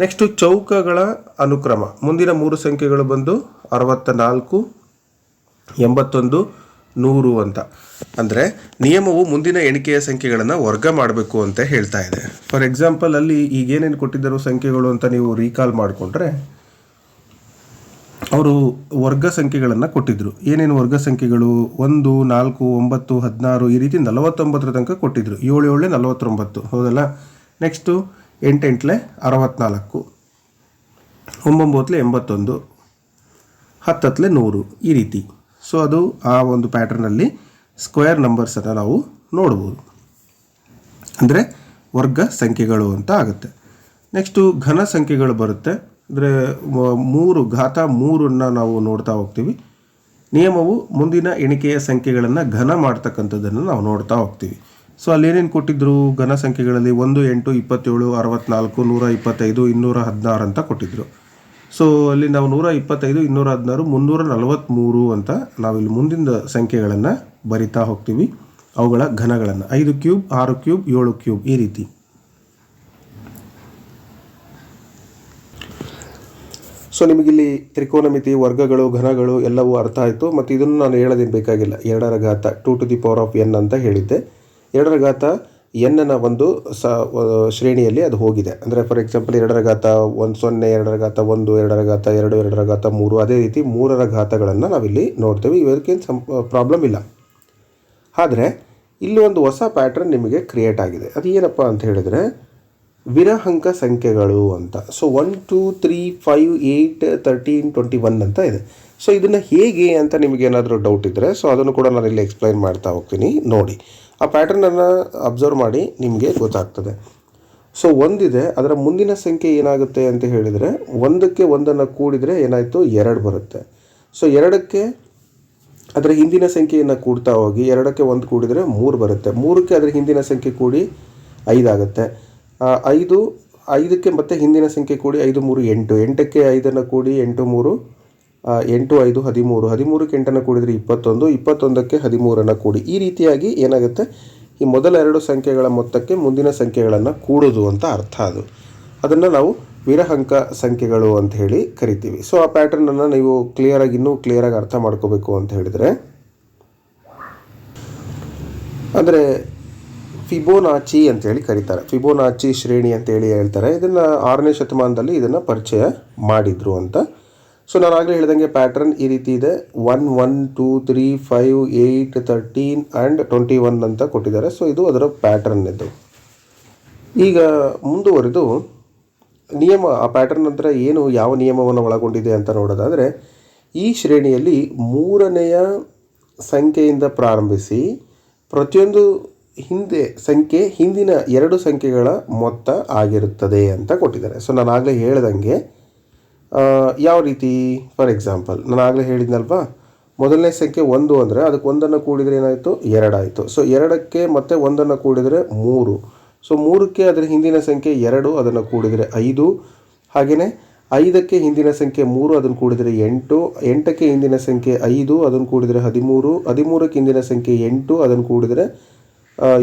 ನೆಕ್ಸ್ಟು ಚೌಕಗಳ ಅನುಕ್ರಮ. ಮುಂದಿನ ಮೂರು ಸಂಖ್ಯೆಗಳು ಬಂದು ಅರವತ್ತ ನಾಲ್ಕು ಎಂಬತ್ತೊಂದು ನೂರು ಅಂತ. ಅಂದರೆ ನಿಯಮವು ಮುಂದಿನ ಎಣಿಕೆಯ ಸಂಖ್ಯೆಗಳನ್ನು ವರ್ಗ ಮಾಡಬೇಕು ಅಂತ ಹೇಳ್ತಾ ಇದೆ. ಫಾರ್ ಎಕ್ಸಾಂಪಲ್ ಅಲ್ಲಿ ಈಗ ಏನೇನು ಕೊಟ್ಟಿದ್ದರು ಸಂಖ್ಯೆಗಳು ಅಂತ ನೀವು ರೀಕಾಲ್ ಮಾಡಿಕೊಂಡ್ರೆ, ಅವರು ವರ್ಗ ಸಂಖ್ಯೆಗಳನ್ನು ಕೊಟ್ಟಿದ್ದರು ಏನೇನು ವರ್ಗ ಸಂಖ್ಯೆಗಳು? ಒಂದು, ನಾಲ್ಕು, ಒಂಬತ್ತು, ಹದಿನಾರು, ಈ ರೀತಿ ನಲವತ್ತೊಂಬತ್ತರ ತನಕ ಕೊಟ್ಟಿದ್ದರು ಏಳು, ಏಳೆ, ನಲವತ್ತೊಂಬತ್ತು. ಹೌದಲ್ಲ? ನೆಕ್ಸ್ಟು ಎಂಟೆಂಟ್ಲೆ ಅರವತ್ನಾಲ್ಕು. ಒಂಬೊಂಬತ್ತಲೆ ಎಂಬತ್ತೊಂದು. ಹತ್ತತ್ಲೆ ನೂರು. ಈ ರೀತಿ. ಸೊ ಅದು ಆ ಒಂದು ಪ್ಯಾಟರ್ನಲ್ಲಿ ಸ್ಕ್ವೇರ್ ನಂಬರ್ಸನ್ನು ನಾವು ನೋಡ್ಬೋದು. ಅಂದರೆ ವರ್ಗ ಸಂಖ್ಯೆಗಳು ಅಂತ ಆಗುತ್ತೆ. ನೆಕ್ಸ್ಟು ಘನ ಸಂಖ್ಯೆಗಳು ಬರುತ್ತೆ. ಅಂದರೆ ಮೂರು ಘಾತ ಮೂರನ್ನು ನಾವು ನೋಡ್ತಾ ಹೋಗ್ತೀವಿ. ನಿಯಮವು ಮುಂದಿನ ಎಣಿಕೆಯ ಸಂಖ್ಯೆಗಳನ್ನು ಘನ ಮಾಡ್ತಕ್ಕಂಥದ್ದನ್ನು ನಾವು ನೋಡ್ತಾ ಹೋಗ್ತೀವಿ. ಸೊ ಅಲ್ಲಿ ಏನೇನು ಕೊಟ್ಟಿದ್ರು? ಘನ ಸಂಖ್ಯೆಗಳಲ್ಲಿ ಒಂದು ಎಂಟು, ಇಪ್ಪತ್ತೇಳು, ಅರವತ್ನಾಲ್ಕು, ನೂರ ಇಪ್ಪತ್ತೈದು, ಇನ್ನೂರ ಹದಿನಾರು ಅಂತ ಕೊಟ್ಟಿದ್ರು. ಸೊ ಅಲ್ಲಿ ನಾವು ನೂರ ಇಪ್ಪತ್ತೈದು, ಇನ್ನೂರ ಹದಿನಾರು, ಮುನ್ನೂರ ನಲವತ್ತ್ಮೂರು ಅಂತ ನಾವಿಲ್ಲಿ ಮುಂದಿನ ಸಂಖ್ಯೆಗಳನ್ನು ಬರಿತಾ ಹೋಗ್ತೀವಿ. ಅವುಗಳ ಘನಗಳನ್ನು ಐದು ಕ್ಯೂಬ್, ಆರು ಕ್ಯೂಬ್, ಏಳು ಕ್ಯೂಬ್ ಈ ರೀತಿ. ಸೊ ನಿಮಗಿಲ್ಲಿ ತ್ರಿಕೋನಮಿತಿ, ವರ್ಗಗಳು, ಘನಗಳು ಎಲ್ಲವೂ ಅರ್ಥ ಆಯಿತು. ಮತ್ತು ಇದನ್ನು ನಾನು ಹೇಳೋದೇನು ಬೇಕಾಗಿಲ್ಲ. ಎರಡರ ಘಾತ two to the power of N ಅಂತ ಹೇಳಿದ್ದೆ. ಎರಡರ ಘಾತ ಎನ್ನ ಒಂದು ಸ ಶ್ರೇಣಿಯಲ್ಲಿ ಅದು ಹೋಗಿದೆ. ಅಂದರೆ ಫಾರ್ ಎಕ್ಸಾಂಪಲ್ ಎರಡರ ಘಾತ ಒಂದು ಸೊನ್ನೆ, ಎರಡರ ಘಾತ ಒಂದು, ಎರಡರ ಘಾತ ಎರಡು, ಎರಡರ ಘಾತ ಮೂರು ಅದೇ ರೀತಿ ಮೂರರ ಘಾತಗಳನ್ನು ನಾವಿಲ್ಲಿ ನೋಡ್ತೇವೆ. ಇವರಿಗೇನು ಸಂ ಪ್ರಾಬ್ಲಮ್ ಇಲ್ಲ. ಆದರೆ ಇಲ್ಲಿ ಒಂದು ಹೊಸ ಪ್ಯಾಟ್ರನ್ ನಿಮಗೆ ಕ್ರಿಯೇಟ್ ಆಗಿದೆ. ಅದು ಏನಪ್ಪ ಅಂತ ಹೇಳಿದರೆ ವಿರಹಂಕ ಸಂಖ್ಯೆಗಳು ಅಂತ. So one two three five eight thirteen twenty one ಅಂತ ಇದೆ. ಸೊ ಇದನ್ನು ಹೇಗೆ ಅಂತ ನಿಮಗೇನಾದರೂ ಡೌಟ್ ಇದ್ದರೆ ಸೊ ಅದನ್ನು ಕೂಡ ನಾನು ಇಲ್ಲಿ ಎಕ್ಸ್ಪ್ಲೈನ್ ಮಾಡ್ತಾ ಹೋಗ್ತೀನಿ. ನೋಡಿ. ಆ ಪ್ಯಾಟರ್ನನ್ನು ಅಬ್ಸರ್ವ್ ಮಾಡಿ ನಿಮಗೆ ಗೊತ್ತಾಗ್ತದೆ. ಸೊ ಒಂದಿದೆ, ಅದರ ಮುಂದಿನ ಸಂಖ್ಯೆ ಏನಾಗುತ್ತೆ ಅಂತ ಹೇಳಿದರೆ, ಒಂದಕ್ಕೆ ಒಂದನ್ನು ಕೂಡಿದರೆ ಏನಾಯಿತು? ಎರಡು ಬರುತ್ತೆ. ಸೊ ಎರಡಕ್ಕೆ, ಅದರ ಹಿಂದಿನ ಸಂಖ್ಯೆಯನ್ನು ಕೂಡ್ತಾ ಹೋಗಿ, ಎರಡಕ್ಕೆ ಒಂದು ಕೂಡಿದರೆ ಮೂರು ಬರುತ್ತೆ. ಮೂರಕ್ಕೆ ಅದರ ಹಿಂದಿನ ಸಂಖ್ಯೆ ಕೂಡಿ ಐದಾಗುತ್ತೆ ಐದು, ಐದಕ್ಕೆ ಮತ್ತೆ ಹಿಂದಿನ ಸಂಖ್ಯೆ ಕೂಡಿ ಐದು, ಮೂರು, ಎಂಟು. ಎಂಟಕ್ಕೆ ಐದನ್ನು ಕೂಡಿ ಎಂಟು, ಮೂರು ಎಂಟು, ಐದು, ಹದಿಮೂರು. ಹದಿಮೂರಕ್ಕೆ ಎಂಟನ್ನು ಕೂಡಿದರೆ ಇಪ್ಪತ್ತೊಂದು, ಇಪ್ಪತ್ತೊಂದಕ್ಕೆ ಹದಿಮೂರನ್ನು ಕೂಡಿ. ಈ ರೀತಿಯಾಗಿ ಏನಾಗುತ್ತೆ? ಈ ಮೊದಲ ಎರಡು ಸಂಖ್ಯೆಗಳ ಮೊತ್ತಕ್ಕೆ ಮುಂದಿನ ಸಂಖ್ಯೆಗಳನ್ನು ಕೂಡೋದು ಅಂತ ಅರ್ಥ ಅದು. ಅದನ್ನು ನಾವು ವಿರಹಂಕ ಸಂಖ್ಯೆಗಳು ಅಂತ ಹೇಳಿ ಕರಿತೀವಿ. ಸೊ ಆ ಪ್ಯಾಟರ್ನನ್ನು ನೀವು ಕ್ಲಿಯರಾಗಿ ಇನ್ನೂ ಕ್ಲಿಯರಾಗಿ ಅರ್ಥ ಮಾಡ್ಕೋಬೇಕು ಅಂತ ಹೇಳಿದರೆ, ಅಂದರೆ ಫಿಬೋನಾಚಿ ಅಂತೇಳಿ ಕರೀತಾರೆ. ಫಿಬೋನಾಚಿ ಶ್ರೇಣಿ ಅಂತೇಳಿ ಹೇಳ್ತಾರೆ. ಇದನ್ನು ಆರನೇ ಶತಮಾನದಲ್ಲಿ ಇದನ್ನು ಪರಿಚಯ ಮಾಡಿದರು ಅಂತ ಸೊ ನಾನು ಆಗಲೇ ಹೇಳ್ದಂಗೆ ಪ್ಯಾಟರ್ನ್ ಈ ರೀತಿ ಇದೆ. One one two three five eight thirteen and twenty one ಅಂತ ಕೊಟ್ಟಿದ್ದಾರೆ. ಸೊ ಇದು ಅದರ ಪ್ಯಾಟರ್ನ್ ಇದು. ಈಗ ಮುಂದುವರೆದು, ನಿಯಮ, ಆ ಪ್ಯಾಟರ್ನ್ ನಂತರ ಏನು, ಯಾವ ನಿಯಮವನ್ನು ಒಳಗೊಂಡಿದೆ ಅಂತ ನೋಡೋದಾದರೆ, ಈ ಶ್ರೇಣಿಯಲ್ಲಿ ಮೂರನೆಯ ಸಂಖ್ಯೆಯಿಂದ ಪ್ರಾರಂಭಿಸಿ, ಪ್ರತಿಯೊಂದು ಹಿಂದೆ ಸಂಖ್ಯೆ, ಹಿಂದಿನ ಎರಡು ಸಂಖ್ಯೆಗಳ ಮೊತ್ತ ಆಗಿರುತ್ತದೆ ಅಂತ ಕೊಟ್ಟಿದ್ದಾರೆ. ಸೊ ನಾನು ಆಗಲೇ ಹೇಳ್ದಂಗೆ ಯಾವ ರೀತಿ ಫಾರ್ ಎಕ್ಸಾಂಪಲ್ ನಾನು ಆಗಲೇ ಹೇಳಿದ್ನಲ್ವಾ? ಮೊದಲನೇ ಸಂಖ್ಯೆ ಒಂದು ಅಂದರೆ ಅದಕ್ಕೆ ಒಂದನ್ನು ಕೂಡಿದರೆ ಏನಾಯಿತು? ಎರಡಾಯಿತು ಸೊ ಎರಡಕ್ಕೆ ಮತ್ತೆ ಒಂದನ್ನು ಕೂಡಿದರೆ ಮೂರು. ಸೊ ಮೂರಕ್ಕೆ ಅದರ ಹಿಂದಿನ ಸಂಖ್ಯೆ ಎರಡು, ಅದನ್ನು ಕೂಡಿದರೆ ಐದು. ಹಾಗೆಯೇ ಐದಕ್ಕೆ ಹಿಂದಿನ ಸಂಖ್ಯೆ ಮೂರು, ಅದನ್ನು ಕೂಡಿದರೆ ಎಂಟು. ಎಂಟಕ್ಕೆ ಹಿಂದಿನ ಸಂಖ್ಯೆ ಐದು, ಅದನ್ನು ಕೂಡಿದರೆ ಹದಿಮೂರು. ಹದಿಮೂರಕ್ಕೆ ಹಿಂದಿನ ಸಂಖ್ಯೆ ಎಂಟು, ಅದನ್ನು ಕೂಡಿದರೆ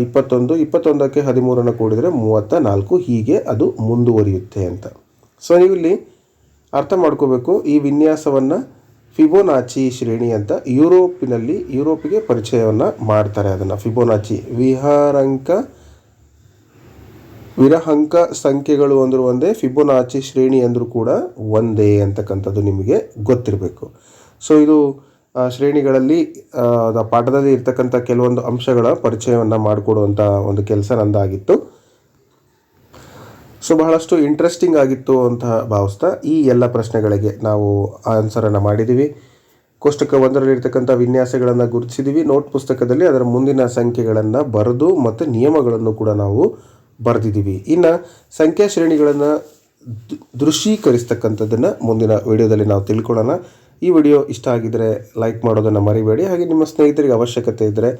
ಇಪ್ಪತ್ತೊಂದು. ಇಪ್ಪತ್ತೊಂದಕ್ಕೆ ಹದಿಮೂರನ್ನು ಕೂಡಿದರೆ ಮೂವತ್ತ ನಾಲ್ಕು. ಹೀಗೆ ಅದು ಮುಂದುವರಿಯುತ್ತೆ ಅಂತ. ಸೊ ನೀವು ಇಲ್ಲಿ ಅರ್ಥ ಮಾಡ್ಕೋಬೇಕು ಈ ವಿನ್ಯಾಸವನ್ನು ಫಿಬೋನಾಚಿ ಶ್ರೇಣಿ ಅಂತ ಯುರೋಪಿನಲ್ಲಿ, ಯುರೋಪಿಗೆ ಪರಿಚಯವನ್ನು ಮಾಡ್ತಾರೆ ಅದನ್ನು. ಫಿಬೋನಾಚಿ, ವಿಹಾರಂಕ, ವಿರಹಂಕ ಸಂಖ್ಯೆಗಳು ಅಂದರೂ ಒಂದೇ, ಫಿಬೋನಾಚಿ ಶ್ರೇಣಿ ಅಂದರೂ ಕೂಡ ಒಂದೇ ಅಂತಕ್ಕಂಥದ್ದು ನಿಮಗೆ ಗೊತ್ತಿರಬೇಕು. ಸೊ ಇದು ಶ್ರೇಣಿಗಳಲ್ಲಿ ಪಾಠದಲ್ಲಿ ಇರ್ತಕ್ಕಂಥ ಕೆಲವೊಂದು ಅಂಶಗಳ ಪರಿಚಯವನ್ನು ಮಾಡಿಕೊಡುವಂಥ ಒಂದು ಕೆಲಸ ನಂದಾಗಿತ್ತು. ಸೊ ಬಹಳಷ್ಟು ಇಂಟ್ರೆಸ್ಟಿಂಗ್ ಆಗಿತ್ತು ಅಂತ ಭಾವಿಸ್ತಾ ಈ ಎಲ್ಲ ಪ್ರಶ್ನೆಗಳಿಗೆ ನಾವು ಆನ್ಸರನ್ನು ಮಾಡಿದ್ದೀವಿ ಕೋಷ್ಟಕ ಒಂದರಲ್ಲಿರ್ತಕ್ಕಂಥ ವಿನ್ಯಾಸಗಳನ್ನು ಗುರುತಿಸಿದ್ದೀವಿ ನೋಟ್ ಪುಸ್ತಕದಲ್ಲಿ ಅದರ ಮುಂದಿನ ಸಂಖ್ಯೆಗಳನ್ನು ಬರೆದು ಮತ್ತು ನಿಯಮಗಳನ್ನು ಕೂಡ ನಾವು ಬರೆದಿದ್ದೀವಿ ಇನ್ನು ಸಂಖ್ಯಾ ಶ್ರೇಣಿಗಳನ್ನು ದೃಶ್ಯೀಕರಿಸ್ತಕ್ಕಂಥದ್ದನ್ನು ಮುಂದಿನ ವಿಡಿಯೋದಲ್ಲಿ ನಾವು ತಿಳ್ಕೊಳ್ಳೋಣ. ಈ ವಿಡಿಯೋ ಇಷ್ಟ ಆಗಿದ್ದರೆ ಲೈಕ್ ಮಾಡೋದನ್ನು ಮರಿಬೇಡಿ. ಹಾಗೆ ನಿಮ್ಮ ಸ್ನೇಹಿತರಿಗೆ ಅವಶ್ಯಕತೆ ಇದ್ದರೆ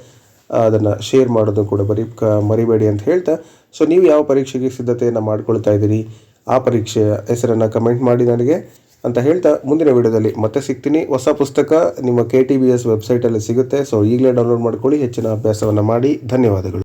ಅದನ್ನು ಶೇರ್ ಮಾಡೋದು ಕೂಡ ಬರೀ ಮರಿಬೇಡಿ ಅಂತ ಹೇಳ್ತಾ. ಸೊ ನೀವು ಯಾವ ಪರೀಕ್ಷೆಗೆ ಸಿದ್ಧತೆಯನ್ನು ಮಾಡ್ಕೊಳ್ತಾ ಇದ್ದೀರಿ, ಆ ಪರೀಕ್ಷೆಯ ಹೆಸರನ್ನು ಕಮೆಂಟ್ ಮಾಡಿ ನನಗೆ ಅಂತ ಹೇಳ್ತಾ. ಮುಂದಿನ ವಿಡಿಯೋದಲ್ಲಿ ಮತ್ತೆ ಸಿಗ್ತೀನಿ. ಹೊಸ ಪುಸ್ತಕ ನಿಮ್ಮ ಕೆ ಟಿ ಬಿ ಎಸ್ ವೆಬ್ಸೈಟಲ್ಲಿ ಸಿಗುತ್ತೆ. ಸೊ ಈಗಲೇ ಡೌನ್ಲೋಡ್ ಮಾಡ್ಕೊಳ್ಳಿ. ಹೆಚ್ಚಿನ ಅಭ್ಯಾಸವನ್ನು ಮಾಡಿ. ಧನ್ಯವಾದಗಳು.